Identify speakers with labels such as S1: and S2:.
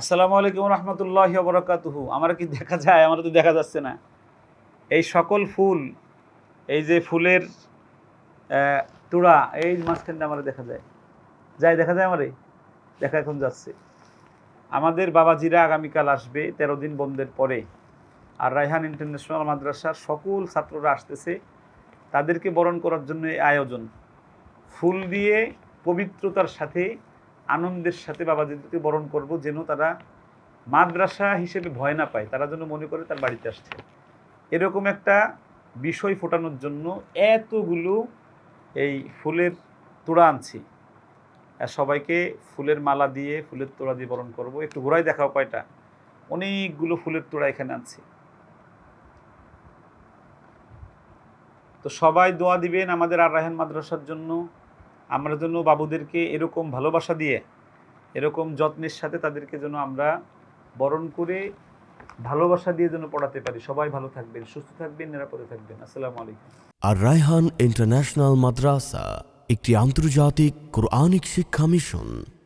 S1: আসসালামু আলাইকুম রহমতুল্লাহ বরকাতুহু। আমার কি দেখা যায়? আমার তো দেখা যাচ্ছে না। এই সকল ফুল, এই যে ফুলের তুড়া, এই মাঝখানটা আমার দেখা যায়। যাই, দেখা যায় আমারে? দেখা এখন যাচ্ছে। আমাদের বাবাজিরা আগামীকাল আসবে, তেরো দিন বন্ধের পরে। আর রায়হান ইন্টারন্যাশনাল মাদ্রাসার সকল ছাত্ররা আসতেছে। তাদেরকে বরণ করার জন্য এই আয়োজন। ফুল দিয়ে পবিত্রতার সাথে আনন্দের সাথে বাবাজিদেরকে বরণ করব যেন তারা মাদ্রাসা হিসেবে ভয় না পায়, তারা যেন মনে করে তার বাড়িতে আসছে। এরকম একটা বিষয় ফোটানোর জন্য এতগুলো এই ফুলের তোড়া আনছি। সবাইকে ফুলের মালা দিয়ে, ফুলের তোড়া দিয়ে বরণ করব। একটু ঘোরাই দেখাও কয়টা। অনেকগুলো ফুলের তোড়া এখানে আনছি। তো সবাই দোয়া দিবেন আমাদের আর রায়হান মাদ্রাসার জন্য। আমরা যেন বাবুদেরকে এরকম ভালোবাসা দিয়ে, এরকম যত্নের সাথে তাদেরকে যেন আমরা বরণ করে ভালোবাসা দিয়ে যেন পড়াতে পারি। সবাই ভালো থাকবেন, সুস্থ থাকবেন, নিরাপদে থাকবেন। আসসালামু আলাইকুম।
S2: আর রায়হান ইন্টারন্যাশনাল মাদ্রাসা, একটি আন্তর্জাতিক কোরআনিক শিক্ষা মিশন।